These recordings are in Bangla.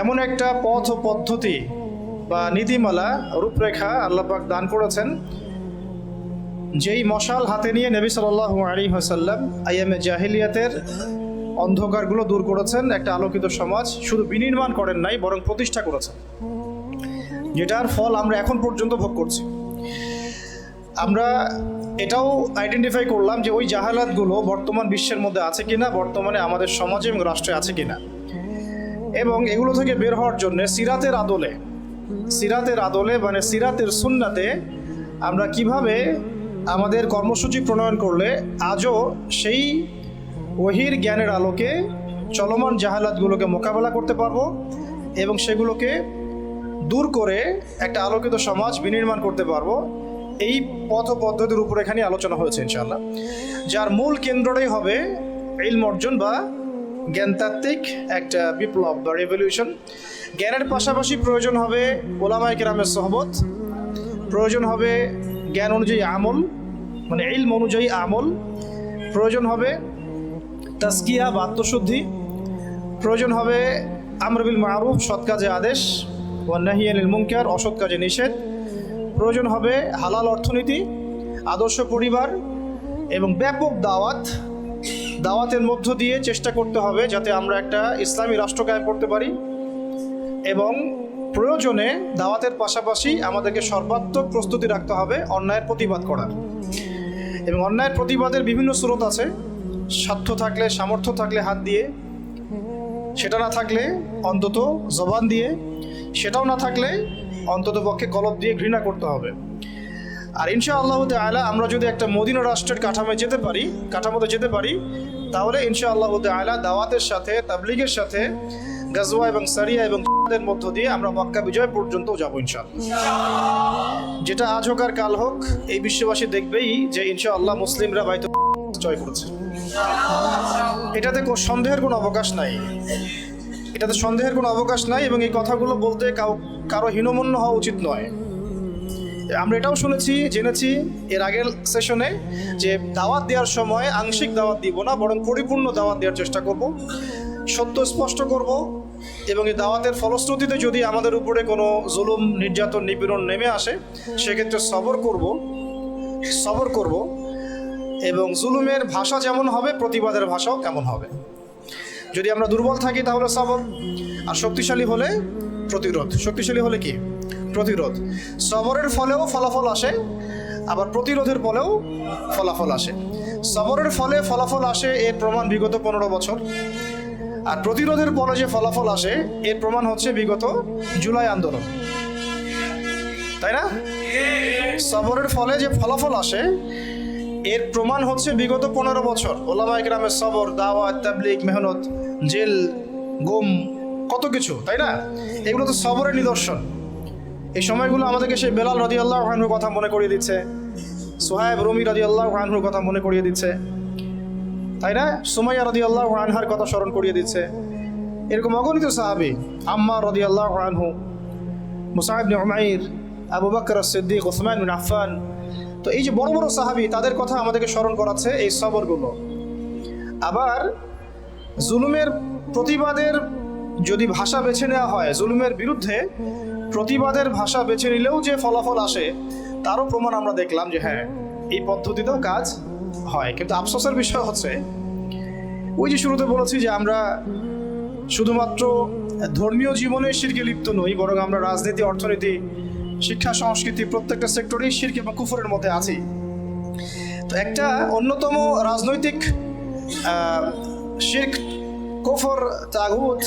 এমন একটা পথ ও পদ্ধতি বা নীতিমালা, রূপরেখা আল্লাপাক দান করেছেন, যেই মশাল হাতে নিয়ে নবী সাল্লাহ আলী হাসাল্লাম আইএমএ জাহিলিয়াতের অন্ধকারগুলো দূর করেছেন একটা আলোকিত সমাজ, শুধু বিনির্মাণ করেন নাই, বরং প্রতিষ্ঠা করেছেন। যেটার ফল আমরা এখন পর্যন্ত ভোগ করছি। আমরা এটাও আইডেন্টিফাই করলাম যে ওই জাহালাতগুলো বর্তমান বিশ্বের মধ্যে আছে কিনা, বর্তমানে আমাদের সমাজে এবং রাষ্ট্রে আছে কিনা। এবং এগুলো থেকে বের হওয়ার জন্য সিরাতের আদলে সিরাতের আদলে মানে সিরাতের সুন্নাতে আমরা কীভাবে আমাদের কর্মসূচি প্রণয়ন করলে আজও সেই ওহির জ্ঞানের আলোকে চলমান জাহালাতগুলোকে মোকাবেলা করতে পারব এবং সেগুলোকে দূর করে একটা আলোকিত সমাজ বিনির্মাণ করতে পারব? এই পথ পদ্ধতির উপর এখানে আলোচনা হয়েছে ইনশাল্লাহ যার মূল কেন্দ্রটাই হবে ইলম অর্জন বা জ্ঞানতাত্ত্বিক একটা বিপ্লব বা রেভলিউশন জ্ঞানের পাশাপাশি প্রয়োজন হবে ওলামায় কেরামের সহবত, প্রয়োজন হবে জ্ঞান অনুযায়ী আমল মানে ইলম অনুযায়ী আমল, প্রয়োজন হবে তাস্কিয়া বা আত্মশুদ্ধি, প্রয়োজন হবে আমরবিল মারুফ, সৎ কাজে আদেশ ও নাহিয়ানিল মুনকার, অসৎ কাজে নিষেধ, প্রয়োজন হবে হালাল অর্থনীতি, আদর্শ পরিবার এবং ব্যাপক দাওয়াত দাওয়াতের মধ্য দিয়ে চেষ্টা করতে হবে যাতে আমরা একটা ইসলামী রাষ্ট্র কায়েম করতে পারি। এবং প্রয়োজনে দাওয়াতের পাশাপাশি আমাদেরকে সর্বাত্মক প্রস্তুতি রাখতে হবে অন্যায়ের প্রতিবাদ করার। এবং অন্যায়ের প্রতিবাদের বিভিন্ন স্রোত আছে। স্বার্থ থাকলে, সামর্থ্য থাকলে হাত দিয়ে, সেটা না থাকলে অন্তত জবান দিয়ে, সেটাও না থাকলে অন্তত পক্ষে কলব দিয়ে ঘৃণা করতে হবে। আর ইনশা আল্লাহ তালা আমরা যদি একটা মদিনা রাষ্ট্রের কাঠামোয় যেতে পারি কাঠামোতে যেতে পারি তাহলে ইনশা আল্লাহ তালা দাওয়াতের সাথে তাবলিগের সাথে গাজওয়া এবং সারিয়া এবং এর মধ্য দিয়ে আমরা মক্কা বিজয় পর্যন্ত যাব ইনশাআল্লাহ। যেটা আজ হোক আর কাল হোক এই বিশ্ববাসী দেখবেই যে ইনশা আল্লাহ মুসলিমরা বাইত জয় করেছে। এটাতে সন্দেহের কোনো অবকাশ নাই। এটাতে সন্দেহের কোনো অবকাশ নাই এবং এই কথাগুলো বলতে কারও হীনমন্য হওয়া উচিত নয়। আমরা এটাও শুনেছি, জেনেছি এর আগের সেশনে যে দাওয়াত দেওয়ার সময় আংশিক দাওয়াত দিব না, বরং পরিপূর্ণ দাওয়াত দেওয়ার চেষ্টা করব। সত্য স্পষ্ট করব এবং এই দাওয়াতের ফলশ্রুতিতে যদি আমাদের উপরে কোনো জুলুম, নির্যাতন, নিপীড়ন নেমে আসে, সেক্ষেত্রে সবর করব সবর করব এবং জুলুমের ভাষা যেমন হবে, প্রতিবাদের ভাষাও কেমন হবে। যদি আমরা দুর্বল থাকি তাহলে সবর, আর শক্তিশালী হলে প্রতিরোধ। শক্তিশালী হলে কি? প্রতিরোধ। সবরের ফলেও ফলাফল আসে, আবার প্রতিরোধের ফলেও ফলাফল আসে। সবরের ফলে ফলাফল আসে এর প্রমাণ বিগত পনেরো বছর। আর প্রতিরোধের ফলে যে ফলাফল আসে, এর প্রমাণ হচ্ছে বিগত জুলাই আন্দোলন। তাই না? সবরের ফলে যে ফলাফল আসে, এর প্রমাণ হচ্ছে বিগত পনেরো বছর। ওলামা গ্রামের সবর, দাওয়াত তাবলিক মেহনত, জেল, গুম, কত কিছু, তাই না? এগুলো তো সবরের নিদর্শন। এই সময়গুলো আমাদেরকে সেই বেলাল রাজি আল্লাহ আনহুর কথা মনে করিয়ে দিচ্ছে সোহায়েব রমি রাজি আল্লাহ আনহুর কথা মনে করিয়ে দিচ্ছে, তাই না? সুমাইয়া রাজি আল্লাহ আনহার কথা স্মরণ করিয়ে দিচ্ছে। এরকম অগণিত সাহাবি আম্মা রদি আল্লাহ আনহু মুসাহিব উমাইর, আবু বাকর সিদ্দিক ওসমান বিন আফফান, তো এই যে বড় বড় সাহাবি, তাদের কথা আমাদেরকে স্মরণ করাচ্ছে এই সবরগুলো। আবার জুলুমের প্রতিবাদের যদি ভাষা বেছে নেওয়া হয় জুলুমের বিরুদ্ধে, প্রতিবাদের ভাষা বেছে নিলেও যে ফলাফল আসে, তারও প্রমাণ আমরা দেখলাম যে হ্যাঁ এই পদ্ধতিতেও কাজ হয়। কিন্তু আফসোসের বিষয় হচ্ছে, ওই যে শুরুতে বলেছি যে আমরা শুধুমাত্র ধর্মীয় জীবনে শিরকে লিপ্ত নই, বরং আমরা রাজনীতি, অর্থনীতি, শিক্ষা, সংস্কৃতি প্রত্যেকটা সেক্টরেই শির্ক এবং কুফরের মধ্যে আছি। তো একটা অন্যতম রাজনৈতিক শির্ক, কুফর, তাগুত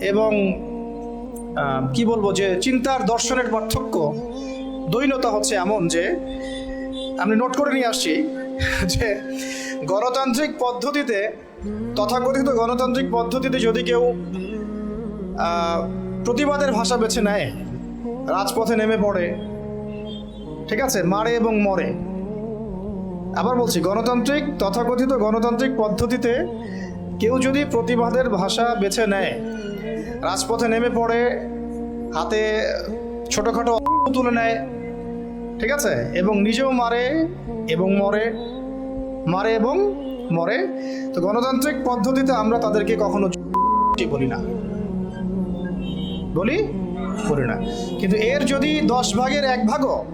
এবং কি বলব যে চিন্তার দর্শনের পার্থক্য দৈনতা হচ্ছে এমন যে, আমি নোট করে নিয়ে আসছি যে গণতান্ত্রিক পদ্ধতিতে, তথাকথিত গণতান্ত্রিক পদ্ধতিতে যদি কেউ প্রতিবাদের ভাষা বেছে নেয়, রাজপথে নেমে পড়ে, ঠিক আছে, মারে এবং মরে। আবার বলছি, গণতান্ত্রিক, তথাকথিত গণতান্ত্রিক পদ্ধতিতে কেউ যদি প্রতিবাদের ভাষা বেছে নেয়, রাজপথে নেমে পড়ে, হাতে ছোটোখাটো তুলে নেয়, ঠিক আছে? এবং নিজেও মারে এবং মরে, মারে এবং মরে, তো গণতান্ত্রিক পদ্ধতিতে আমরা তাদেরকে কখনো বলি না। বলি? করি না। কিন্তু এর যদি দশ ভাগের এক ভাগও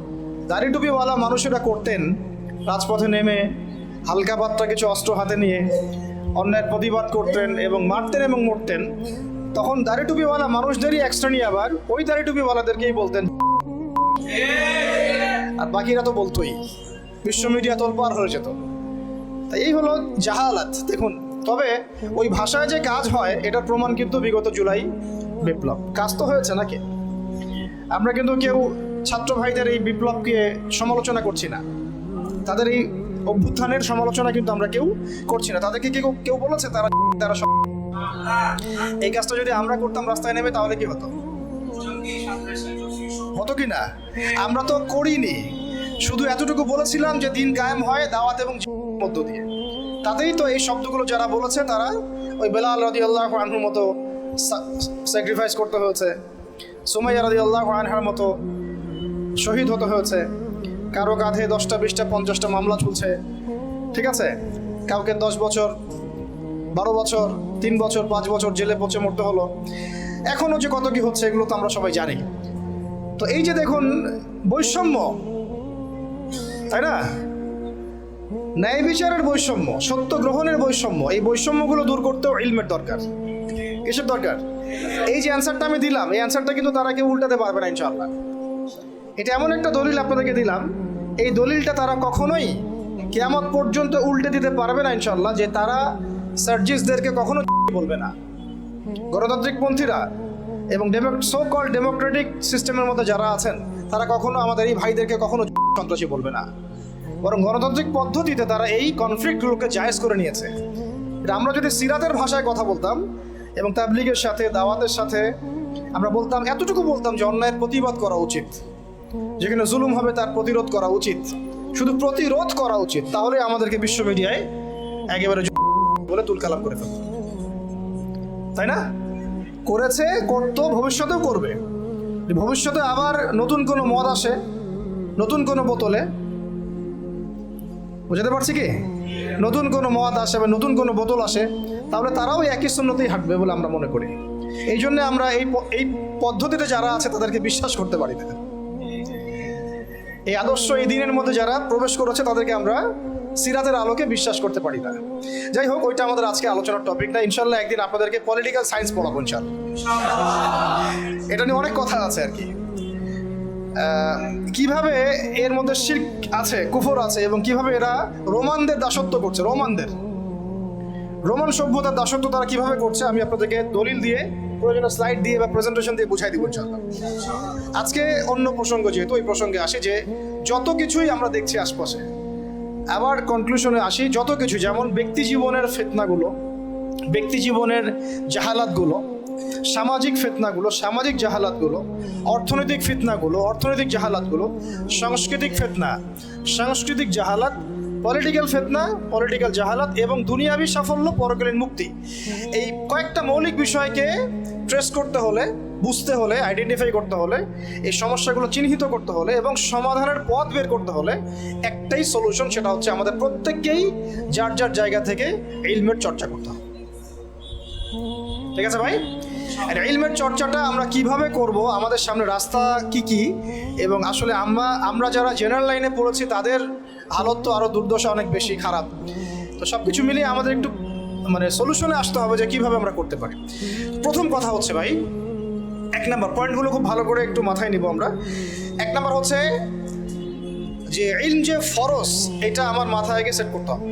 দাড়ি টুপিওয়ালা মানুষেরা করতেন, রাজপথে নেমে হালকা পাত্রা কিছু অস্ত্র হাতে নিয়ে অন্যায়ের প্রতিবাদ করতেন এবং মারতেন এবং মরতেন। তখন দাড়ি টুপিওয়ালা মানুষদেরই এক শ্রেণি আবার ওই দাড়ি টুপিওয়ালাদেরকেই বলতেন। আর বাকিরা তো বলতোই। বিশ্ব মিডিয়া তোলপার হয়ে যেত। তাই এই হলো জাহালাত। দেখুন, তবে ওই ভাষায় যে কাজ হয়, এটার প্রমাণ কিন্তু বিগত জুলাই বিপ্লব। কাজ তো হয়েছে নাকি? আমরা কিন্তু কেউ ছাত্র ভাইদের এই বিপ্লবকে সমালোচনা করছি না। তাদের এই অভ্যুত্থানের সমালোচনা কিন্তু আমরা কেউ করছি না। তাদেরকে কেউ কেউ বলেছে? তারা তারা সব- এই কাজটা যদি আমরা করতাম, রাস্তায় নেমে তাহলে কি হতো? হতো কি না? আমরা তো করিনি। শুধু এতটুকু বলেছিলাম যে দিন কায়েম হয় দাওয়াত এবং মধ্য দিয়ে। তাতেই তো এই শব্দগুলো যারা বলেছে, তারা ওই বেলাল রদি আল্লাহ আনহুর মতো স্যাক্রিফাইস করতে হয়েছে, সুমাইয়া রদি আল্লাহ আনহার মতো শহীদ হতে হয়েছে। কারও কাঁধে দশটা, বিশটা, পঞ্চাশটা মামলা চলছে। ঠিক আছে? কাউকে দশ বছর, বারো বছর, তিন বছর, পাঁচ বছর জেলে পচে মরতে হলো। এখনও যে কত কি হচ্ছে এগুলো তো আমরা সবাই জানি। তো এই যে দেখুন, বৈষম্য, তাই না? ন্যায় বিচারের বৈষম্য, সত্য গ্রহণের বৈষম্য, এই বৈষম্যগুলো দূর করতেও ইলমের দরকার। কিসের দরকার? এই যে অ্যান্সারটা আমি দিলাম, এই অ্যান্সারটা কিন্তু তারা কেউ উল্টাতে পারবে না ইনশাল্লাহ এটা এমন একটা দলিল আপনাদেরকে দিলাম। এই দলিলটা তারা কখনোই কেয়ামত পর্যন্ত উল্টে দিতে পারবে না ইনশাল্লাহ যে তারা সার্জিসদেরকে কখনো বলবে না। গণতান্ত্রিক পন্থীরা এবং সো কল ডেমোক্রেটিক সিস্টেমের মধ্যে যারা আছেন, তারা কখনো আমাদের এই ভাইদেরকে কখনো সন্ত্রাসী বলবে না। বরং গণতান্ত্রিক পদ্ধতিতে তারা এই কনফ্লিক্টগুলোকে জায়েজ করে নিয়েছে। আমরা যদি সিরাতের ভাষায় কথা বলতাম এবং তাবলিগের সাথে, দাওয়াতের সাথে আমরা বলতাম, এতটুকু বলতাম যে অন্যায়ের প্রতিবাদ করা উচিত। যেখানে জুলুম হবে তার প্রতিরোধ করা উচিত। শুধু প্রতিরোধ করা উচিত, তাহলে আমাদেরকে বিশ্ব মিডিয়ায় একেবারে বলে তুলকালাম করে ফেলত তাই না? করেছে, করতো, ভবিষ্যতেও করবে। ভবিষ্যতে আবার নতুন কোনো মদ আসে, নতুন কোনো বোতলে। বুঝতে পারছি কি? নতুন কোনো মদ আসে বা নতুন কোনো বোতল আসে, তাহলে তারাও একই সুন্নতেই হাঁটবে বলে আমরা মনে করি। এই জন্য আমরা এই এই পদ্ধতিতে যারা আছে তাদেরকে বিশ্বাস করতে পারি না। এই আদর্শ এই দিনের মধ্যে যারা প্রবেশ করেছে, তাদেরকে আমরা সিরাতের আলোকে বিশ্বাস করতে পারি না। যাই হোক, ওইটা আমাদের আজকে আলোচনার টপিক না। ইনশাল্লাহ একদিন আপনাদেরকে পলিটিক্যাল সায়েন্স পড়াবো ইনশাল্লাহ এটা নিয়ে অনেক কথা আছে আর কি। কীভাবে এর মধ্যে শির্ক আছে, কুফর আছে, এবং কীভাবে এরা রোমানদের দাসত্ব করছে, রোমানদের। রোমান সভ্যতার দাসত্ব তারা কীভাবে করছে, আমি আপনাদেরকে দলিল দিয়ে প্রয়োজনীয় স্লাইড দিয়ে বা প্রেজেন্টেশন দিয়ে বুঝাই দিব ইনশাল্লাহ আজকে অন্য প্রসঙ্গ যেহেতু ওই প্রসঙ্গে আসি যে যত কিছুই আমরা দেখছি আশপাশে, আবার কনক্লুশনে আসি, যত কিছু, যেমন ব্যক্তি জীবনের ফেতনাগুলো, ব্যক্তি জীবনের জাহালাতগুলো, সামাজিক ফেতনাগুলো, সামাজিক জাহালাতগুলো, অর্থনৈতিক ফিতনাগুলো, অর্থনৈতিক জাহালাতগুলো, সাংস্কৃতিক ফেতনা, সাংস্কৃতিক জাহালাত পলিটিক্যাল ফেতনা পলিটিক্যাল জাহালাত এবং দুনিয়াবি সাফল্য পরকালীন মুক্তি। এই কয়েকটা মৌলিক বিষয়কে ট্রেস করতে হলে, বুঝতে হলে আইডেন্টিফাই করতে হলে, এই সমস্যাগুলো চিহ্নিত করতে হলে এবং সমাধানের পথ বের করতে হলে একটাই সলিউশন সেটা হচ্ছে আমাদের প্রত্যেককেই যার যার জায়গা থেকে ইলমের চর্চা করতে হবে। ঠিক আছে ভাই? আর চর্চাটা আমরা কীভাবে করব? আমাদের সামনে রাস্তা কি কি? এবং আসলে আমরা আমরা যারা জেনারেল লাইনে পড়েছি, তাদের হালত তো আরও দুর্দশা অনেক বেশি খারাপ। তো সব কিছু মিলিয়ে আমাদের একটু মানে সলিউশনে আসতে হবে যে কীভাবে আমরা করতে পারি। প্রথম কথা হচ্ছে ভাই, এক নাম্বার পয়েন্টগুলো খুব ভালো করে একটু মাথায় নিব আমরা। এক নাম্বার হচ্ছে যে ইলম যে ফরস, এটা আমার মাথায় আগে সেট করতে হবে।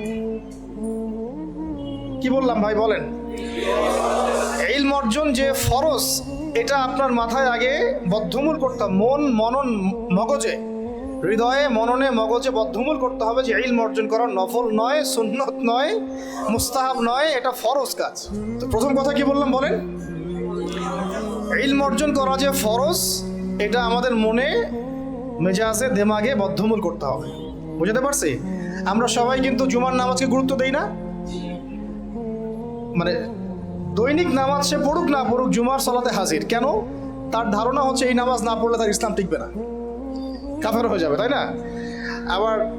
কি বললাম ভাই, বলেন? ইলম অর্জন যে ফরস, এটা আপনার মাথায় আগে বদ্ধমূল করতে হবে। মন, মনন, মগজে। হৃদয়ে, মননে, মগজে বদ্ধমূল করতে হবে যে ইলম অর্জন করা নফল নয়, সুন্নত নয়, মুস্তাহাব নয়, এটা ফরজ কাজ। তো প্রথম কথা কি বললাম বলেন? ইলম অর্জন করা যে ফরজ, এটা আমাদের মনে, মেজাজে, দেমাগে বদ্ধমূল করতে হবে। বুঝতে পারছি? আমরা সবাই কিন্তু জুমার নামাজকে গুরুত্ব দেই না। মানে দৈনিক নামাজ সে পড়ুক না পড়ুক, জুমার সলাতে হাজির। কেন? তার ধারণা হচ্ছে এই নামাজ না পড়লে তার ইসলাম টিকবে না। কাফের হয়ে যাবে, তাই না? আবার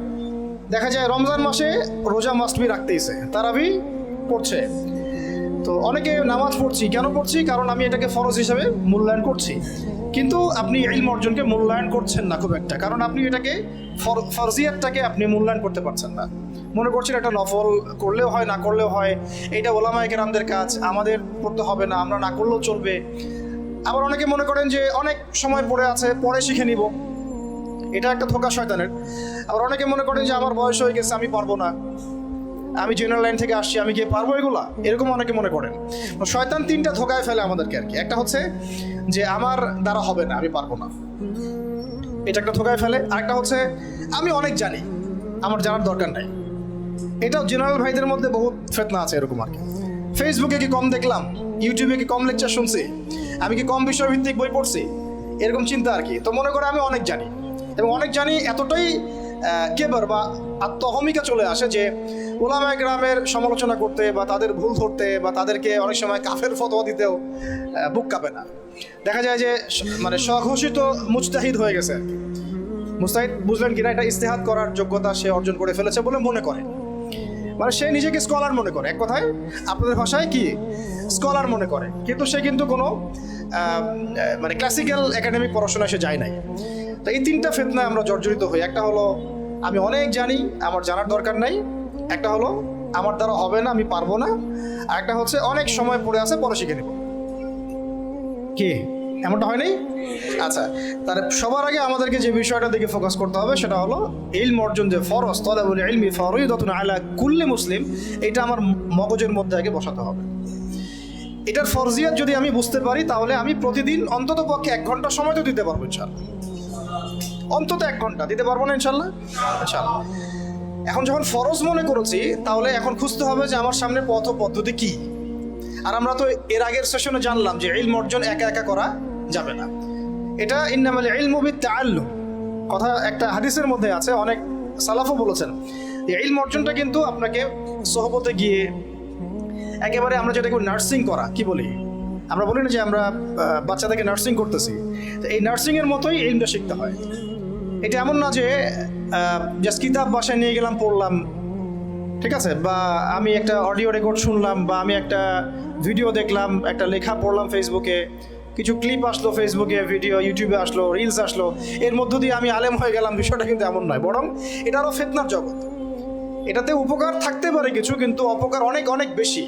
দেখা যায় রমজান মাসে রোজা মাস্ট বি রাখতেইছে তারাবি পড়ছে। তো অনেকে নামাজ পড়ছি, কেন পড়ছি? কারণ আমি এটাকে ফরজ হিসাবে মূল্যায়ন করছি। কিন্তু আপনি ইলম অর্জনকে মূল্যায়ন করছেন না খুব একটা, কারণ আপনি এটাকে ফর- ফরজিয়াতটাকে আপনি মূল্যায়ন করতে পারছেন না। মনে করছেন এটা নফল, করলেও হয়, না করলেও হয় এটা ওলামায় কেরামদের কাজ, আমাদের পড়তে হবে না, আমরা না করলেও চলবে। আবার অনেকে মনে করেন যে অনেক সময় পড়ে আছে পরে শিখে নিব। এটা একটা ধোকা শয়তানের। আবার অনেকে মনে করেন যে আমার বয়স হয়ে গেছে, আমি পারব না। আমি জেনারেল লাইন থেকে আসছি, আমি কি পারব এগুলা? এরকম অনেকে মনে করেন। শয়তান তিনটা ধোকায় ফেলে আমাদেরকে আর কি একটা হচ্ছে যে আমার দ্বারা হবে না, আমি পারব না। এটা একটা ধোকায় ফেলে। আরেকটা হচ্ছে, আমি অনেক জানি, আমার জানার দরকার নাই। এটাও জেনারেল ভাইদের মধ্যে বহুত ফেতনা আছে এরকম আর কি ফেসবুকে কি কম দেখলাম? ইউটিউবে কি কম লেকচার শুনছি? আমি কি কম বিষয়ভিত্তিক বই পড়ছি? এরকম চিন্তা আর কি তো মনে করে আমি অনেক জানি। এবং অনেক জানি এতটাই কেবার বা আত্মহমিকা চলে আসে যে ওলামায় গ্রামের সমালোচনা করতে বা তাদের ভুল ধরতে বা তাদেরকে অনেক সময় কাফের ফতোয়া দিতেও বুক কাঁপে না। দেখা যায় যে মানে স্বঘোষিত মুস্তাহিদ হয়ে গেছে। মুস্তাহিদ বুঝলেন কিনা, এটা ইস্তেহাত করার যোগ্যতা সে অর্জন করে ফেলেছে বলে মনে করে। মানে সে নিজেকে স্কলার মনে করে। এক কথায়, আপনাদের ভাষায় কি? স্কলার মনে করে। কিন্তু সে কিন্তু কোনো মানে ক্লাসিক্যাল একাডেমিক পড়াশোনায় সে যায় নাই। তো এই তিনটা ফেতনায় আমরা জর্জরিত হই। একটা হলো, আমি অনেক জানি, আমার জানার দরকার নাই। একটা হলো, আমার দ্বারা হবে না, আমি পারব না। আর একটা হচ্ছে, অনেক সময় পড়ে আছে, পরে শিখে নেব। কি? এমনটা হয়নি আচ্ছা তার সবার আগে আমাদেরকে যে বিষয়টা দিকে ফোকাস করতে হবে, সেটা হলো, ইলম অর্জন যে ফরজ, তলাবুল ইলমি ফরইদাতুন আলা কুল্লি মুসলিম, এটা আমার মগজের মধ্যে আগে বসাতে হবে। এটার ফরজিয়াত যদি আমি বুঝতে পারি, তাহলে আমি প্রতিদিন অন্তত পক্ষে এক ঘণ্টা সময় তো দিতে পারব ইনশাল্লাহ অন্তত এক ঘণ্টা। দিতে পারব না ইনশাল্লাহ? ইনশাল্লাহ এখন যখন ফরজ মনে করেছি, তাহলে এখন খুঁজতে হবে যে আমার সামনে পথ পদ্ধতি কি। আর আমরা তো এর আগের সেশনে জানলাম যে ইলম অর্জন একা একা করা যাবে না। এটা ইন্নামাল ইলমু বিত্তাআল্লুম। কথা একটা হাদিসের মধ্যে আছে, অনেক সালাফও বলেছেন। ইলম অর্জনটা কিন্তু আপনাকে সহবতে গিয়ে একেবারে আমরা যেটাকে নার্সিং করা, কি বলি? আমরা বলি না যে আমরা বাচ্চাদেরকে নার্সিং করতেছি। তো এই নার্সিংয়ের মতোই ইলমটা শিখতে হয়। এটা এমন না যে জাস্ট কিতাব বাসায় নিয়ে গেলাম, পড়লাম, ঠিক আছে? বা আমি একটা অডিও রেকর্ড শুনলাম, বা আমি একটা ভিডিও দেখলাম, একটা লেখা পড়লাম ফেসবুকে কিছু ক্লিপ আসলো ফেসবুকে ভিডিও ইউটিউবে আসলো রিলস আসলো, এর মধ্য দিয়ে আমি আলেম হয়ে গেলাম, বিষয়টা কিন্তু এমন নয়, বরং এটা আরও ফেতনার জগৎ। এটাতে উপকার থাকতে পারে কিছু, কিন্তু অপকার অনেক অনেক বেশি।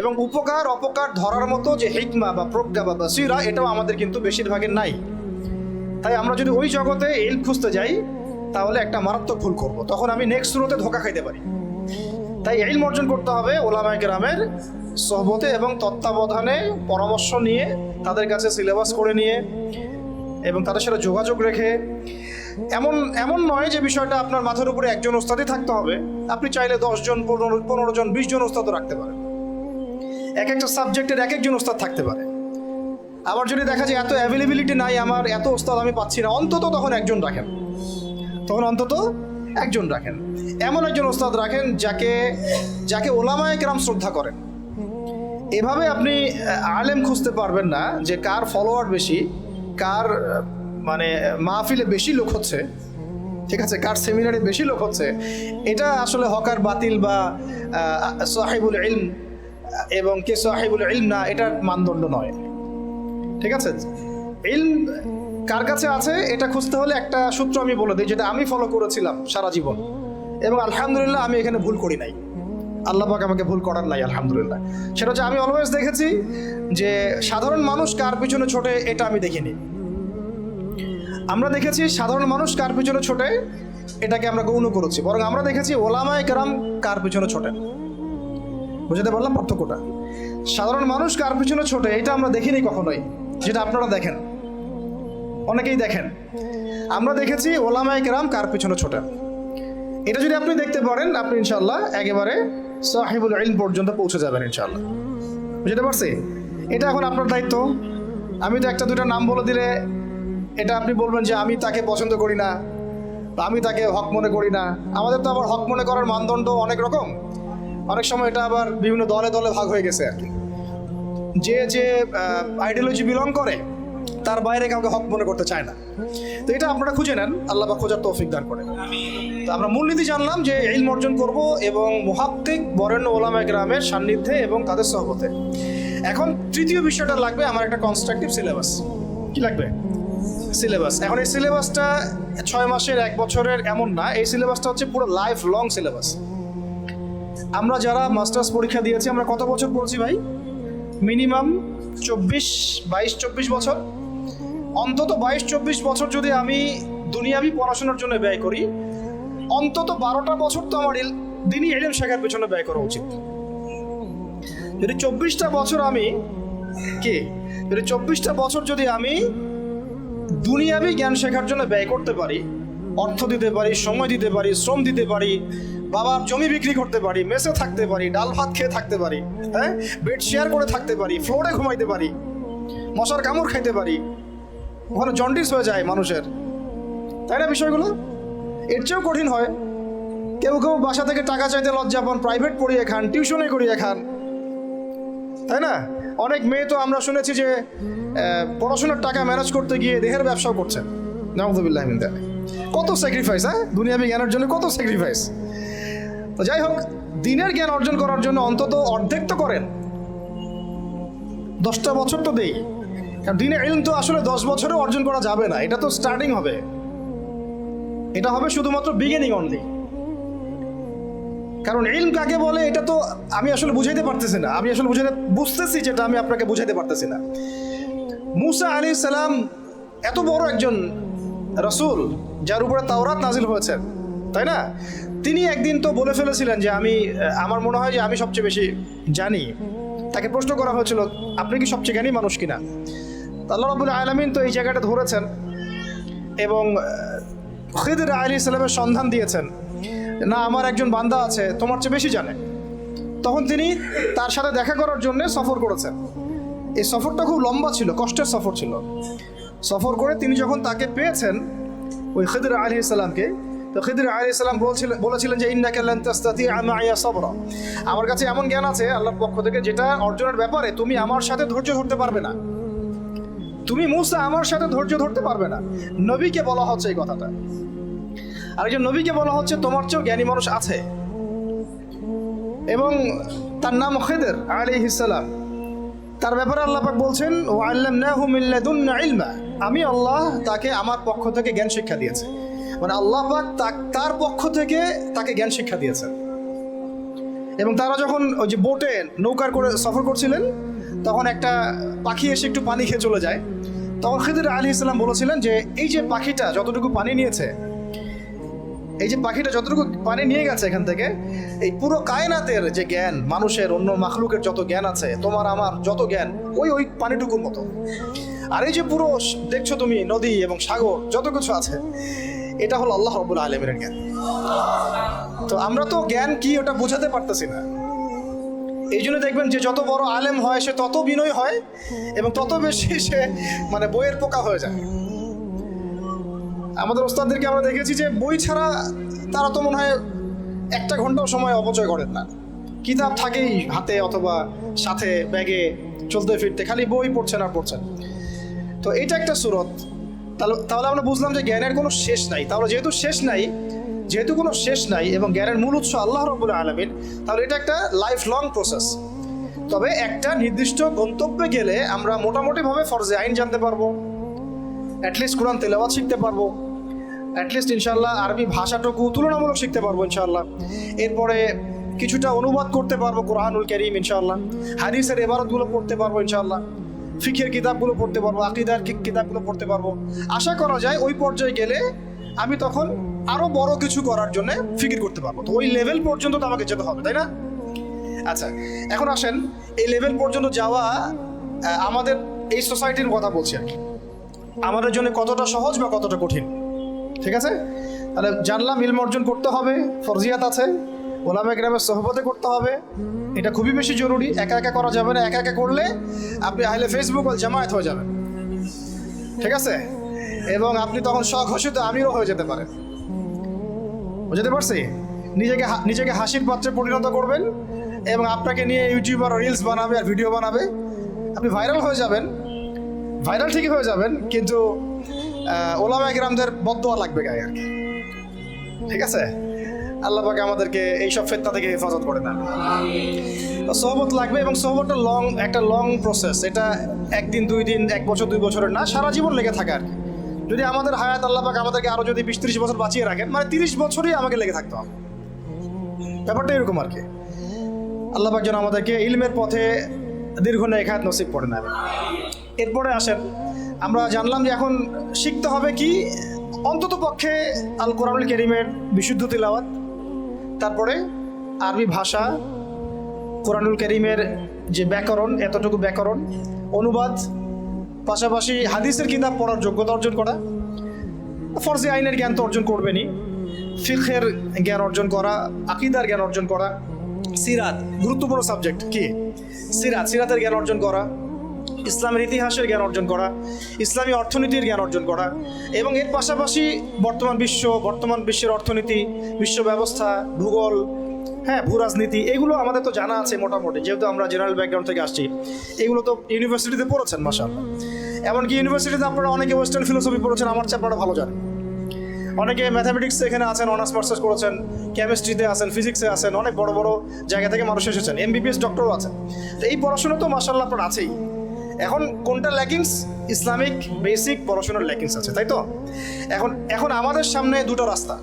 এবং উপকার, অপকার ধরার মতো যে হিকমা বা প্রজ্ঞা বা বাসিরা এটাও আমাদের কিন্তু বেশিরভাগের নাই। তাই আমরা যদি ওই জগতে এল খুঁজতে যাই, তাহলে একটা মারাত্মক ভুল করব। তখন আমি নেক্সট শুরুতে ধোকা খাইতে পারি। তাই ইলম অর্জন করতে হবে ওলামায় গ্রামের সহবতে এবং তত্ত্বাবধানে পরামর্শ নিয়ে, তাদের কাছে সিলেবাস করে নিয়ে এবং তাদের সাথে যোগাযোগ রেখে। এমন এমন নয় যে বিষয়টা আপনার মাথার উপরে একজন ওস্তাদই থাকতে হবে। আপনি চাইলে দশজন পনেরো পনেরো জন, বিশ জন ওস্তাদও রাখতে পারেন। এক একটা সাবজেক্টের এক একজন ওস্তাদ থাকতে পারে। আবার যদি দেখা যায় এত অ্যাভেলেবিলিটি নাই, আমার এত ওস্তাদ আমি পাচ্ছি না, অন্তত তখন একজন রাখেন। তখন অন্তত একজন রাখেন। এমন একজন ওস্তাদ রাখেন যাকে যাকে ওলামায় কেরাম শ্রদ্ধা করেন। এভাবে আপনি আলেম খুঁজতে পারবেন না যে কার ফলোয়ার বেশি, কার মানে মাহফিলে বেশি লোক হচ্ছে, ঠিক আছে, কার সেমিনারে বেশি লোক হচ্ছে। এটা আসলে হকার বাতিল বা সাহেবুল ইলম, এবং কে সাহেবুল ইলম না, এটার মানদণ্ড নয়। ঠিক আছে? ইলম কার কাছে আছে? এটা খুঁজতে হলে একটা সূত্র আমি বলে দিই, যেটা আমি ফলো করেছিলাম সারা জীবন। এবং আলহামদুলিল্লাহ আমি এখানে ভুল করি নাই। আল্লাহ পাক আমাকে ভুল করার নাই, আলহামদুলিল্লাহ। সেটা হচ্ছে আমি অলওয়েজ দেখেছি যে সাধারণ মানুষ কার পিছনে ছোটে, এটা আমি দেখিনি। আমরা দেখেছি সাধারণ মানুষ কার পিছনে ছোটে, এটাকে আমরা গৌণ করেছি। বরং আমরা দেখেছি ওলামায় কেরাম কার পিছনে ছোটেন বুঝতে পারলাম পার্থক্যটা? সাধারণ মানুষ কার পিছনে ছোটে, এটা আমরা দেখিনি কখনোই। যেটা আপনারা দেখেন। অনেকেই দেখেন। আমরা দেখেছি ওলামায় কেরাম কার পিছনে ছোটেন এটা যদি আপনি দেখতে পারেন, আপনি ইনশাল্লাহ একেবারে সাহিবুল ইলম পর্যন্ত পৌঁছে যাবেন ইনশাল্লাহ বুঝতে পারছি? এটা এখন আপনার দায়িত্ব। আমি তো একটা দুটা নাম বলে দিলে এটা আপনি বলবেন যে আমি তাকে পছন্দ করি না, বা আমি তাকে হক মনে করি না। আমাদের তো আবার হক মনে করার মানদণ্ড অনেক রকম। অনেক সময় এটা আবার বিভিন্ন দলে দলে ভাগ হয়ে গেছে আর কি। যে যে আইডিওলজি বিলং করে, তার বাইরে কাউকে হক মনে করতে চায় না। তো এটা আপনারা খুঁজে নেন, আল্লাহ বা খোঁজার তৌফিক দান করে তো আমরা মূলনীতি জানলাম যে ইলম অর্জন করব এবং মহাত্মিক বরেণ্য ওলামা গ্রামের সান্নিধ্যে এবং তাদের সহবতে। এখন তৃতীয় বিষয়টা লাগবে আমার একটা কনস্ট্রাকটিভ সিলেবাস কি লাগবে? সিলেবাস এখন এই সিলেবাসটা ছয় মাসের, এক বছরের এমন না, এই সিলেবাসটা হচ্ছে পুরো লাইফ লং সিলেবাস আমরা যারা মাস্টার্স পরীক্ষা দিয়েছি, আমরা কত বছর পড়ছি ভাই? মিনিমাম চব্বিশ, বাইশ, চব্বিশ বছর। অন্তত বাইশ, চব্বিশ বছর যদি আমি দুনিয়াবি পড়াশোনার জন্য ব্যয় করি, অন্তত বারোটা বছর তো আমার দিনই এলিম শেখার পেছনে ব্যয় করা উচিত। যদি চব্বিশটা বছর আমি কি? যদি চব্বিশটা বছর যদি আমি দুনিয়াবি জ্ঞান শেখার জন্য ব্যয় করতে পারি, অর্থ দিতে পারি, সময় দিতে পারি, শ্রম দিতে পারি বাবার জমি বিক্রি করতে পারি, মেসে থাকতে পারি, ডাল ভাত খেয়ে থাকতে পারি হ্যাঁ? বেড শেয়ার করে থাকতে পারি, ফ্লোরে ঘুমাইতে পারি, মশার কামড় খাইতে পারি। ওখানে জন্ডিস হয়ে যায় মানুষের। তাই না বিষয়গুলো? এর চেয়েও কঠিন হয়। কেউ কেউ বাসা থেকে টাকা চাইতে লজ্জা পান প্রাইভেট পড়িয়ে খান টিউশনে করিয়ে খান। তাই না? অনেক মেয়ে তো আমরা শুনেছি যে পড়াশোনার টাকা ম্যানেজ করতে গিয়ে দেহের ব্যবসাও করছেন নাহমদুল্লাহ কত স্যাক্রিফাইস হ্যাঁ? দুনিয়াবি জ্ঞানের জন্য কত স্যাক্রিফাইস তো যাই হোক, দিনের জ্ঞান অর্জন করার জন্য অন্তত অর্ধেক তো করেন। দশটা বছর তো দেই। কারণ দিনের ইলম তো আসলে দশ বছরে অর্জন করা যাবে না, এটা তো স্টার্টিং হবে। এটা হবে শুধুমাত্র বিগিনিং অনলি কারণ ইলম কাকে বলে, এটা তো আমি আসলে বুঝাইতে পারতেছি না। আমি আসলে বুঝাইতে বুঝতেছি যেটা, আমি আপনাকে বুঝাইতে পারতেছি না। মুসা আলী সালাম এত বড় একজন রসুল, যার উপরে তাওরাত নাজিল হয়েছে, তাই না? তিনি একদিন তো বলে ফেলেছিলেন যে আমি, আমার মনে হয় যে আমি সবচেয়ে বেশি জানি। তাকে প্রশ্ন করা হয়েছিল, আপনি কি সবচেয়ে জ্ঞানী মানুষ কিনা? আল্লাহ রাবুল আলমিন তো এই জায়গাটা ধরেছেন এবং খিদির আলী ইসলামের সন্ধান দিয়েছেন না, আমার একজন বান্দা আছে, তোমার চেয়ে বেশি জানে। তখন তিনি তার সাথে দেখা করার জন্য সফর করেছেন। এই সফরটা খুব লম্বা ছিল, কষ্টের সফর ছিল। সফর করে তিনি যখন তাকে পেয়েছেন, ওই খিদির আলী ইসলামকে তো খিদির আলী ইসলাম বলছিলেন যে ইন্নাকাল্লান তাস্তাতি আমাইয়া সবরা। আমার কাছে এমন জ্ঞান আছে আল্লাহর পক্ষ থেকে, যেটা অর্জনের ব্যাপারে তুমি আমার সাথে ধৈর্য ধরতে পারবে না। তুমি মুসা আমার সাথে ধৈর্য ধরতে পারবে না। নবীকে বলা হচ্ছে এই কথাটা। আরেকজন নবীকে বলা হচ্ছে, তোমার চেয়েও জ্ঞানী মানুষ আছে। এবং তার নাম খেদের আলী ইসালাম তার ব্যাপারে আল্লাহ পাক বলছেন ও ইলমা। আমি আল্লাহ তাকে আমার পক্ষ থেকে জ্ঞান শিক্ষা দিয়েছে। মানে আল্লাহ পাক তার পক্ষ থেকে তাকে জ্ঞান শিক্ষা দিয়েছেন। এবং তারা যখন ওই যে বোটে নৌকার করে সফর করছিলেন, তখন একটা পাখি এসে একটু পানি খেয়ে চলে যায়। তখন খিদির আলী ইসলাম বলেছিলেন যে, এই যে পাখিটা যতটুকু পানি নিয়েছে, এই যে পাখিটা যতটুকু পানি নিয়ে গেছে এখান থেকে, এই পুরো কায়নাতের যে জ্ঞান, মানুষের, অন্য মাখলুকের যত জ্ঞান আছে, তোমার, আমার যত জ্ঞান, ওই ওই পানিটুকুর মতো। আর এই যে পুরো, দেখছ তুমি, নদী এবং সাগর, যত কিছু আছে এটা হলো আল্লাহ রবুল আলমের জ্ঞান। তো আমরা তো জ্ঞান কি ওটা বোঝাতে পারতেছি না। এই জন্য দেখবেন যে যত বড় আলেম হয়, সে তত বিনয় হয় এবং তত বেশি সে মানে বইয়ের পোকা হয়ে যায়। আমাদের ওস্তাদদেরকে আমরা দেখেছি যে বই ছাড়া তারা তো মনে হয় একটা ঘন্টাও সময় অপচয় করেন না। কিতাব থাকেই হাতে অথবা সাথে, ব্যাগে চলতে ফিরতে, খালি বই পড়ছেন আর পড়ছেন। তো এটা একটা সুরত। তাহলে তাহলে আমরা বুঝলাম যে জ্ঞানের কোনো শেষ নাই। তাহলে যেহেতু শেষ নাই, যেহেতু কোনো শেষ নাই এবং জ্ঞানের মূল উৎস আল্লাহ রবুল আলমিন, তাহলে এটা একটা লাইফ লং প্রসেস তবে একটা নির্দিষ্ট গন্তব্যে গেলে আমরা মোটামুটিভাবে ফরজে আইন জানতে পারব অ্যাটলিস্ট কোরআন তেলাওয়াত শিখতে পারব অ্যাটলিস্ট ইনশাল্লাহ আরবি ভাষাটুকু তুলনামূলক শিখতে পারব ইনশাল্লাহ এরপরে কিছুটা অনুবাদ করতে পারব কোরআনুল করিম ইনশাল্লাহ হাদিসের এবারতগুলো পড়তে পারব ইনশাল্লাহ ফিকের কিতাবগুলো পড়তে পারব, আকিদার কিতাবগুলো পড়তে পারব। আশা করা যায় ওই পর্যায়ে গেলে আমি তখন আরও বড় কিছু করার জন্য ফিকির করতে পারব। তো ওই লেভেল পর্যন্ত তো আমাকে যেতে হবে, তাই না? আচ্ছা এখন আসেন, এই লেভেল পর্যন্ত যাওয়া আমাদের এই সোসাইটির কথা বলছি আর কি। আমাদের জন্য কতটা সহজ বা কতটা কঠিন? ঠিক আছে? তাহলে জানলাম ইলম অর্জন করতে হবে, ফরজিয়াত আছে। ওলামা গ্রামের সহবতে করতে হবে। এটা খুবই বেশি জরুরি। একা একা করা যাবে না। একা একা করলে আপনি আইলে ফেসবুক ও জামায়াত হয়ে যাবেন। ঠিক আছে? এবং আপনি তখন স্বঘোষিত আমিরও হয়ে যেতে পারেন। বুঝতে পারছি? নিজেকে নিজেকে হাসির পাত্রে পরিণত করবেন এবং আপনাকে নিয়ে ইউটিউবার রিলস বানাবে আর ভিডিও বানাবে। আপনি ভাইরাল হয়ে যাবেন। ভাইরাল ঠিকই হয়ে যাবেন, কিন্তু ওলামা গ্রামদের বদোয়া লাগবে গায়ে আর কি। ঠিক আছে? আল্লাহ পাকে আমাদেরকে এইসব ফেতনা থেকে হেফাজত করে তো সহবত লাগবে এবং সহবতটা লং একটা লং প্রসেস এটা একদিন, দুই দিন, এক বছর, দুই বছরের না, সারা জীবন লেগে থাকে আর কি। যদি আমাদের হায়াত আল্লাহ পাক আমাদেরকে আরও যদি বিশ, ত্রিশ বছর বাঁচিয়ে রাখেন মানে তিরিশ বছরই আমাকে লেগে থাকতে হবে। ব্যাপারটা এরকম আর কি। আল্লাহ পাক যেন আমাদেরকে ইলমের পথে দীর্ঘ নেখাত নসিব পড়ে নেবে এরপরে আসেন, আমরা জানলাম যে এখন শিখতে হবে কি অন্তত পক্ষে আল কোরআনুল কেরিমের বিশুদ্ধ তিলাওয়াত তারপরে আরবি ভাষা, কোরআনুল করিমের যে ব্যাকরণ, এতটুকু ব্যাকরণ, অনুবাদ, পাশাপাশি হাদিসের কিতাব পড়ার যোগ্যতা অর্জন করা ফরজে আইনের জ্ঞান তো অর্জন করবেনই ফিখের জ্ঞান অর্জন করা, আকিদার জ্ঞান অর্জন করা, সিরাত, গুরুত্বপূর্ণ সাবজেক্ট কি? সিরাত, সিরাতের জ্ঞান অর্জন করা ইসলামের ইতিহাসের জ্ঞান অর্জন করা, ইসলামী অর্থনীতির জ্ঞান অর্জন করা এবং এর পাশাপাশি বর্তমান বিশ্ব, বর্তমান বিশ্বের অর্থনীতি, বিশ্ব ব্যবস্থা, ভূগোল হ্যাঁ ভূ রাজনীতি, এগুলো আমাদের তো জানা আছে মোটামুটি, যেহেতু আমরা জেনারেল ব্যাকগ্রাউন্ড থেকে আসছি, এগুলো তো ইউনিভার্সিটিতে পড়েছেন মাসাল এমনকি ইউনিভার্সিটিতে আপনারা অনেকে ওয়েস্টার্ন ফিলোসফি পড়েছেন, আমার চেয়ে আপনারা ভালো জানেন। অনেকে ম্যাথামেটিক্স এখানে আছেন অনার্স মাস্টার্স করেছেন কেমিস্ট্রিতে আছেন ফিজিক্সে আছেন, অনেক বড় বড় জায়গা থেকে মানুষ এসেছেন এমবিবিএস ডক্টরও আছেন। তো এই পড়াশোনা তো মাসাল্লাহ আপনার আছেই। এখন কোনটা ল্যাকিংস ইসলামিক বেসিক পড়াশোনার ল্যাকিংস আছে, তাই তো? এখন এখন আমাদের সামনে দুটো রাস্তা।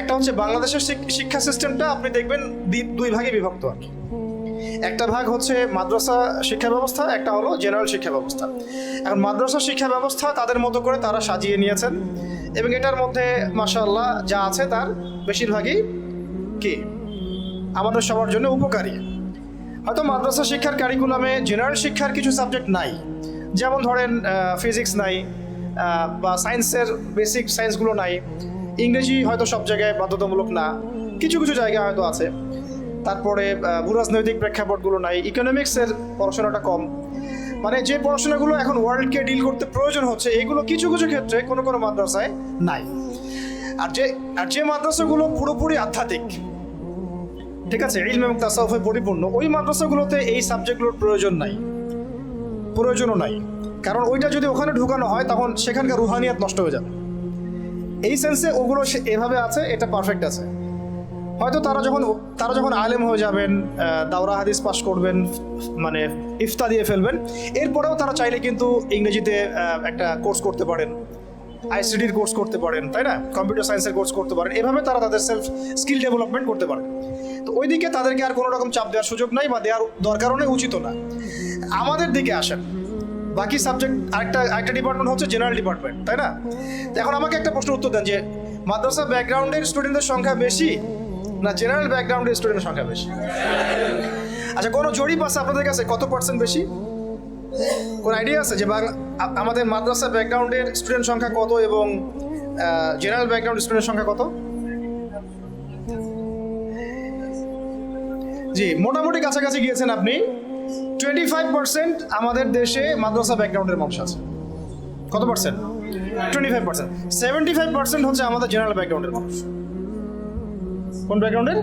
একটা হচ্ছে বাংলাদেশের শিক্ষা সিস্টেমটা আপনি দেখবেন দুই ভাগে বিভক্ত আর কি। একটা ভাগ হচ্ছে মাদ্রাসা শিক্ষা ব্যবস্থা, একটা হলো জেনারেল শিক্ষা ব্যবস্থা। এখন মাদ্রাসা শিক্ষা ব্যবস্থা তাদের মতো করে তারা সাজিয়ে নিয়েছেন, এবং এটার মধ্যে, মাশাআল্লাহ, যা আছে তার বেশিরভাগই কি? আমাদের সবার জন্য উপকারী। হয়তো মাদ্রাসা শিক্ষার কারিকুলামে জেনারেল শিক্ষার কিছু সাবজেক্ট নাই। যেমন ধরেন ফিজিক্স নাই বা সায়েন্সের বেসিক সায়েন্সগুলো নাই। ইংরেজি হয়তো সব জায়গায় বাধ্যতামূলক না। কিছু কিছু জায়গায় হয়তো আছে। তারপরে ভূরাজনৈতিক প্রেক্ষাপটগুলো নাই। ইকোনমিক্সের পড়াশোনাটা কম। মানে যে পড়াশোনাগুলো এখন ওয়ার্ল্ডকে ডিল করতে প্রয়োজন হচ্ছে, এগুলো কিছু কিছু ক্ষেত্রে কোনো কোনো মাদ্রাসায় নাই। আর যে আর যে মাদ্রাসাগুলো পুরোপুরি আধ্যাত্মিক ঠিক আছে ইলম এবং তাসাউফে পরিপূর্ণ। ওই মাদ্রাসাগুলোতে এই সাবজেক্টগুলোর প্রয়োজন নাই। প্রয়োজনও নাই। কারণ ওইটা যদি ওখানে ঢুকানো হয়, তখন সেখানকার রুহানিয়াত নষ্ট হয়ে যাবে। এই সেন্সে ওগুলো এভাবে আছে, এটা পারফেক্ট আছে। হয়তো তারা যখন তারা যখন আলেম হয়ে যাবেন দাওরা হাদিস পাস করবেন মানে ইফতা দিয়ে ফেলবেন, এরপরেও তারা চাইলে কিন্তু ইংরেজিতে একটা কোর্স করতে পারেন। আইসিডির কোর্স করতে পারেন, তাই না? কম্পিউটার সায়েন্সের কোর্স করতে পারেন। এভাবে তারা তাদের সেলফ স্কিল ডেভেলপমেন্ট করতে পারেন। তো ওইদিকে তাদেরকে আর কোনো রকম চাপ দেওয়ার সুযোগ নাই বা দেওয়ার দরকারও নেই উচিত না। আমাদের দিকে আসেন। বাকি সাবজেক্ট আরেকটা আরেকটা ডিপার্টমেন্ট হচ্ছে জেনারেল ডিপার্টমেন্ট তাই না? এখন আমাকে একটা প্রশ্ন উত্তর দেন যে, মাদ্রাসা ব্যাকগ্রাউন্ডের স্টুডেন্টদের সংখ্যা বেশি না জেনারেল ব্যাকগ্রাউন্ডের স্টুডেন্টের সংখ্যা বেশি? আচ্ছা কোনো জরিপ আছে আপনাদের কাছে? কত পার্সেন্ট বেশি? কোন আইডিয়া আছে যে বাংলা আমাদের মাদ্রাসা ব্যাকগ্রাউন্ডের স্টুডেন্ট সংখ্যা কত এবং জেনারেল ব্যাকগ্রাউন্ড স্টুডেন্টের সংখ্যা কত? জি, মোটামুটি কাছাকাছি গিয়েছেন আপনি। টোয়েন্টি ফাইভ পার্সেন্ট আমাদের দেশে মাদ্রাসা ব্যাকগ্রাউন্ডের মানুষ আছে। কত percent twenty five percent seventy five percent হচ্ছে আমাদের জেনারেল ব্যাকগ্রাউন্ডের মানুষ। কোন ব্যাকগ্রাউন্ডের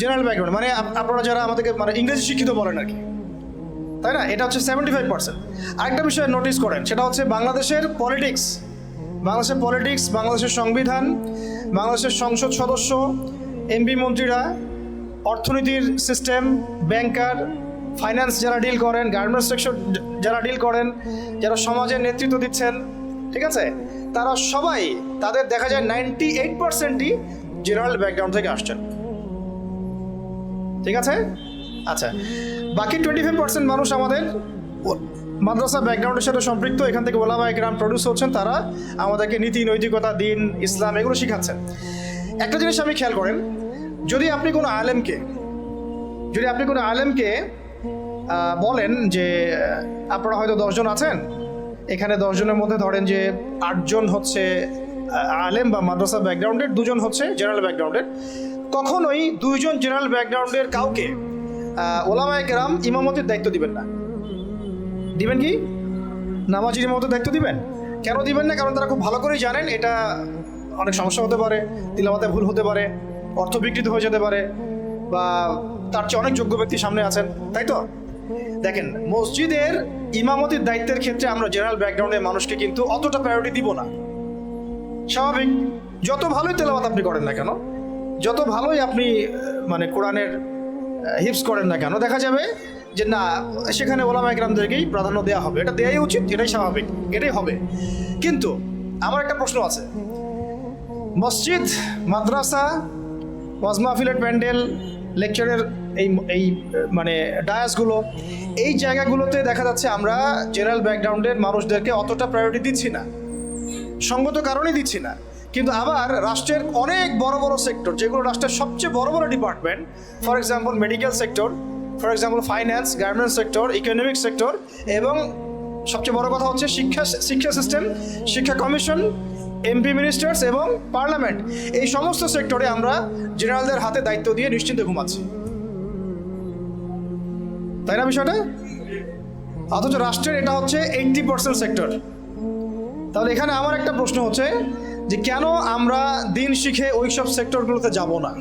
জেনারেল ব্যাকগ্রাউন্ড মানে আপনারা যারা আমাদেরকে মানে ইংরেজি শিক্ষিত বলেন আর কি। তাই না? এটা হচ্ছে সেভেন্টি ফাইভ পার্সেন্ট আরেকটা বিষয় নোটিস করেন, সেটা হচ্ছে বাংলাদেশের পলিটিক্স বাংলাদেশের পলিটিক্স বাংলাদেশের সংবিধান, বাংলাদেশের সংসদ সদস্য এমপি মন্ত্রীরা অর্থনীতির সিস্টেম ব্যাংকার ফাইন্যান্স যারা ডিল করেন গার্মেন্টস সেক্টর যারা ডিল করেন, যারা সমাজের নেতৃত্ব দিচ্ছেন, ঠিক আছে? তারা সবাই তাদের দেখা যায় নাইনটি এইট পার্সেন্টই জেনারেল ব্যাকগ্রাউন্ড থেকে আসছেন। ঠিক আছে? আচ্ছা বাকি টোয়েন্টি ফাইভ পার্সেন্ট মানুষ আমাদের মাদ্রাসা ব্যাকগ্রাউন্ডের সাথে সম্পৃক্ত, এখান থেকে ওলামা একরাম প্রডিউস হচ্ছেন, তারা আমাদেরকে নীতি, নৈতিকতা, দিন, ইসলাম, এগুলো শিখাচ্ছেন। একটা জিনিস আপনি খেয়াল করেন যদি আপনি কোনো আলেমকে, যদি আপনি কোনো আলেমকে বলেন যে আপনারা হয়তো দশজন আছেন, এখানে দশজনের মধ্যে ধরেন যে আটজন হচ্ছে আলেম বা মাদ্রাসা ব্যাকগ্রাউন্ডের দুজন হচ্ছে জেনারেল ব্যাকগ্রাউন্ডের কখনোই দুইজন জেনারেল ব্যাকগ্রাউন্ডের কাউকে ওলামায়ে কেরাম ইমামতির দায়িত্ব দিবেন না। দিবেন কি? নামাজির ইমামতের দায়িত্ব দিবেন? কেন দিবেন না? কারণ তারা খুব ভালো করেই জানেন, এটা অনেক সমস্যা হতে পারে তিলাবাতে ভুল হতে পারে। অর্থ বিকৃত হয়ে যেতে পারে বা তার চেয়ে অনেক যোগ্য ব্যক্তি সামনে আছেন, তাই তো? দেখেন, মসজিদের ইমামতির দায়িত্বের ক্ষেত্রে আমরা জেনারেল ব্যাকগ্রাউন্ডের মানুষকে কিন্তু অতটা প্রায়োরিটি দিব না। স্বাভাবিক, যত ভালোই তেলাওয়াত আপনি করেন না কেন, যত ভালোই আপনি মানে কোরআনের হিপস করেন না কেন, দেখা যাবে যে না, সেখানে ওলামা একরামদেরকেই প্রাধান্য দেওয়া হবে। এটা দেওয়াই উচিত, এটাই স্বাভাবিক, এটাই হবে। কিন্তু আমার একটা প্রশ্ন আছে। মসজিদ, মাদ্রাসা ওয়াজ মাহফিলের প্যান্ডেল লেকচারের এই এই মানে ডায়াসগুলো এই জায়গাগুলোতে দেখা যাচ্ছে আমরা জেনারেল ব্যাকগ্রাউন্ডের মানুষদেরকে অতটা প্রায়োরিটি দিচ্ছি না। সঙ্গত কারণেই দিচ্ছি না। কিন্তু আবার রাষ্ট্রের অনেক বড় বড় সেক্টর যেগুলো রাষ্ট্রের সবচেয়ে বড় বড় department for example medical sector for example finance garments sector economic sector এবং সবচেয়ে বড় কথা হচ্ছে শিক্ষা শিক্ষা সিস্টেম শিক্ষা কমিশন এমপি মিনিস্টার্স এবং পার্লামেন্ট এই সমস্ত সেক্টরে আমরা জেনারেলদের হাতে দায়িত্ব দিয়ে নিশ্চিন্তে ঘুমাচ্ছি। তাই না বিষয়টা? অথচ রাষ্ট্রের এটা হচ্ছে এইটটি পার্সেন্ট সেক্টর তাহলে এখানে আমার একটা প্রশ্ন হচ্ছে যে কেন আমরা দিন শিখে ওই সব সেক্টরগুলোতে যাব না?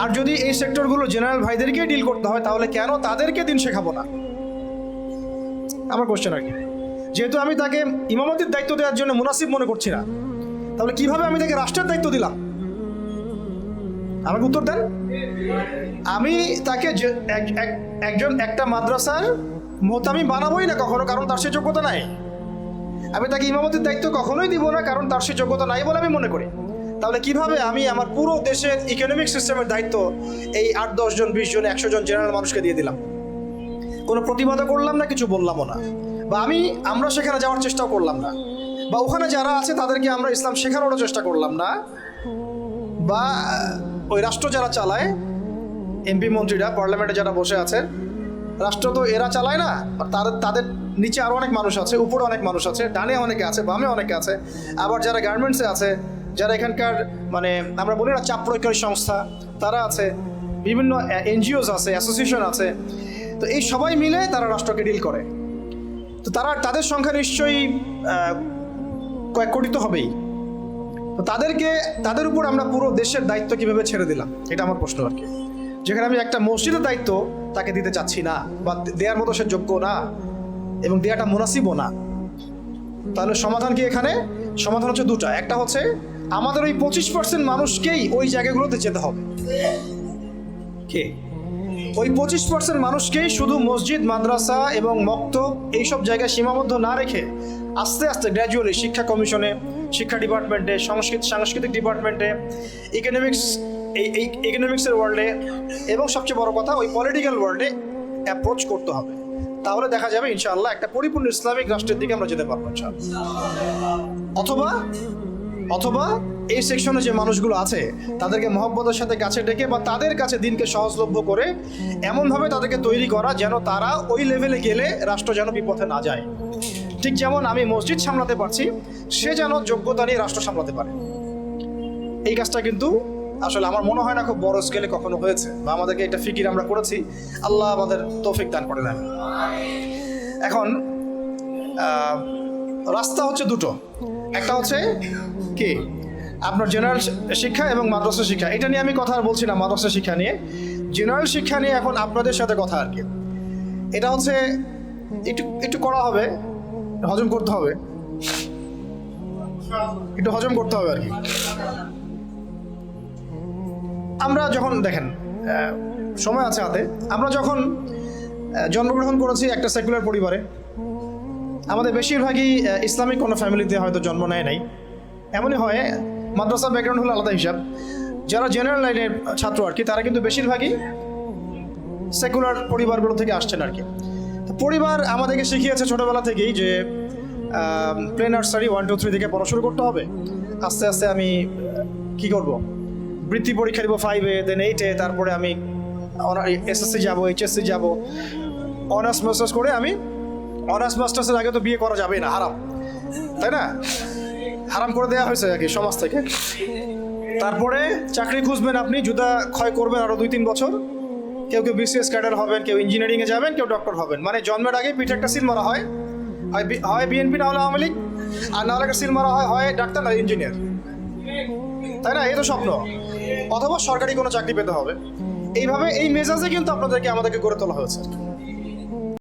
আর যদি এই সেক্টরগুলো জেনারেল ভাইদেরকে ডিল করতে হয়, তাহলে কেন তাদেরকে দিন শেখাবো না? আমার কোশ্চেন আর কি। যেহেতু আমি তাকে ইমামতির দায়িত্ব দেওয়ার জন্য মুনাসিব মনে করছি না, তাহলে কীভাবে আমি তাকে রাষ্ট্রের দায়িত্ব দিলাম? আমাকে উত্তর দেন। আমি তাকে একজন একটা মাদ্রাসার মোহতামি বানাবোই না কখনো, কারণ তার সে যোগ্যতা নাই। আমি তাকে ইমামতির দায়িত্ব কখনোই দিব না, কারণ তার সে যোগ্যতা নাই বলে আমি মনে করি। তাহলে কীভাবে আমি আমার পুরো দেশের ইকোনমিক সিস্টেমের দায়িত্ব এই আট, দশ জন, বিশ জন, একশো জন জেনারেল মানুষকে দিয়ে দিলাম? কোনো প্রতিবাদও করলাম না, কিছু বললামও না। বা আমি, আমরা সেখানে যাওয়ার চেষ্টাও করলাম না। বা ওখানে যারা আছে তাদেরকে আমরা ইসলাম শেখানোরও চেষ্টা করলাম না। বা, ওই রাষ্ট্র যারা চালায়, এমপি মন্ত্রীরা, পার্লামেন্টে যারা বসে আছে রাষ্ট্র তো এরা চালায় না তাদের তাদের নিচে আরও অনেক মানুষ আছে, উপরে অনেক মানুষ আছে, ডানে অনেকে আছে, বামে অনেকে আছে। আবার যারা গার্মেন্টসে আছে, যারা এখানকার মানে আমরা বলি না চাপ প্রয়োগকারী সংস্থা, তারা আছে, বিভিন্ন এনজিওস আছে, অ্যাসোসিয়েশন আছে। তো এই সবাই মিলে তারা রাষ্ট্রকে ডিল করে। তো তারা, তাদের সংখ্যা নিশ্চয়ই কয়েক কোটি তো হবেই। তো তাদেরকে, তাদের উপর আমরা পুরো দেশের দায়িত্ব কীভাবে ছেড়ে দিলাম, এটা আমার প্রশ্ন আর কি। যেখানে আমি একটা মসজিদের দায়িত্ব তাকে দিতে চাচ্ছি না, বা দেওয়ার মতো সে যোগ্য না, এবং দেওয়াটা মুনাসিবও না। তাহলে সমাধান কি এখানে? সমাধান হচ্ছে দুটা। একটা হচ্ছে, আমাদের ওই পঁচিশ পার্সেন্ট মানুষকেই ওই জায়গাগুলোতে যেতে হবে। কে? ওই পঁচিশ পার্সেন্ট মানুষকেই শুধু মসজিদ, মাদ্রাসা এবং মক্তব এইসব জায়গায় সীমাবদ্ধ না রেখে আস্তে আস্তে গ্র্যাজুয়ালি শিক্ষা কমিশনে, শিক্ষা ডিপার্টমেন্টে, সংস্কৃত, সাংস্কৃতিক ডিপার্টমেন্টে ইকোনমিক্স এই এই ইকোনমিক্সের ওয়ার্ল্ডে এবং সবচেয়ে বড় কথা ওই পলিটিক্যাল ওয়ার্ল্ডে অ্যাপ্রোচ করতে হবে। তাহলে দেখা যাবে ইনশাআল্লাহ একটা পরিপূর্ণ ইসলামিক রাষ্ট্রের দিকে আমরা যেতে পারব ইনশাআল্লাহ। অথবা অথবা এই সেকশনে যে মানুষগুলো আছে, তাদেরকে মহব্বতের সাথে কাছে ডেকে বা তাদের কাছে দিনকে সহজলভ্য করে এমনভাবে তাদেরকে তৈরি করা যেন তারা ওই লেভেলে গেলে রাষ্ট্র যেন বিপথে না যায়। ঠিক যেমন আমি মসজিদ সামলাতে পারছি, সে যেন যোগ্যতা নিয়ে রাষ্ট্র সামলাতে পারে। এই কাজটা কিন্তু আসলে আমার মনে হয় না খুব বড় স্কেলে কখনো হয়েছে বা আমাদেরকে একটা ফিকির আমরা করেছি। আল্লাহ আমাদের তৌফিক দান করে দেন। এখন রাস্তা হচ্ছে দুটো। একটা হচ্ছে কি? আপনার জেনারেল শিক্ষা এবং মাদ্রাসা শিক্ষা। এটা নিয়ে আমি কথা বলছি না, মাদ্রাসা শিক্ষা নিয়ে। জেনারেল শিক্ষা নিয়ে এখন আপনাদের সাথে কথা আর কি। এটা হচ্ছে একটু একটু করা হবে, হজম করতে হবে। একটু হজম করতে হবে আর কি। আমরা যখন, দেখেন সময় আছে হাতে। আমরা যখন জন্মগ্রহণ করেছি একটা সেকুলার পরিবারে আমাদের বেশিরভাগই ইসলামিক কোনো ফ্যামিলিতে হয়তো জন্ম নেয় নাই। এমনই হয়, মাদ্রাসা ব্যাকগ্রাউন্ড হলো আলাদা হিসাব। যারা জেনারেল লাইনের ছাত্র আর কি, তারা কিন্তু বেশিরভাগই সেকুলার পরিবারগুলো থেকে আসছেন আর কি। পরিবার আমাদেরকে শিখিয়েছে ছোটবেলা থেকেই যে play nursery one two three থেকে পড়া শুরু করতে হবে। আস্তে আস্তে আমি কি করব? বৃত্তি পরীক্ষা দিব ফাইভে দেন এইটে তারপরে আমি এসএসসি যাব এইচএসসি যাব। অনার্স মাস্টার্স করে আমি অনার্স মাস্টার্সের আগে তো বিয়ে করা যাবে না, হারাম। তাই না? হারাম করে দেওয়া হয়েছে কি সমাজ থেকে। তারপরে চাকরি খুঁজবেন আপনি, জুতা ক্ষয় করবেন আরও দুই তিন বছর। কেউ কেউ বিসিএস ক্যাডার হবেন, কেউ ইঞ্জিনিয়ারিং এ যাবেন, কেউ ডক্টর হবেন। মানে জন্মের আগে পিঠে একটা সিল মারা হয়। হয় হয় বিএনপি না হলে আওয়ামী লীগ। আর না হলে একটা সিল মারা হয় হয় ডাক্তার না ইঞ্জিনিয়ার তাই না? এই তো স্বপ্ন। অথবা সরকারি কোনো চাকরি পেতে হবে। এইভাবে এই মেজাজে কিন্তু আপনাদেরকে আমাদেরকে গড়ে তোলা হয়েছে।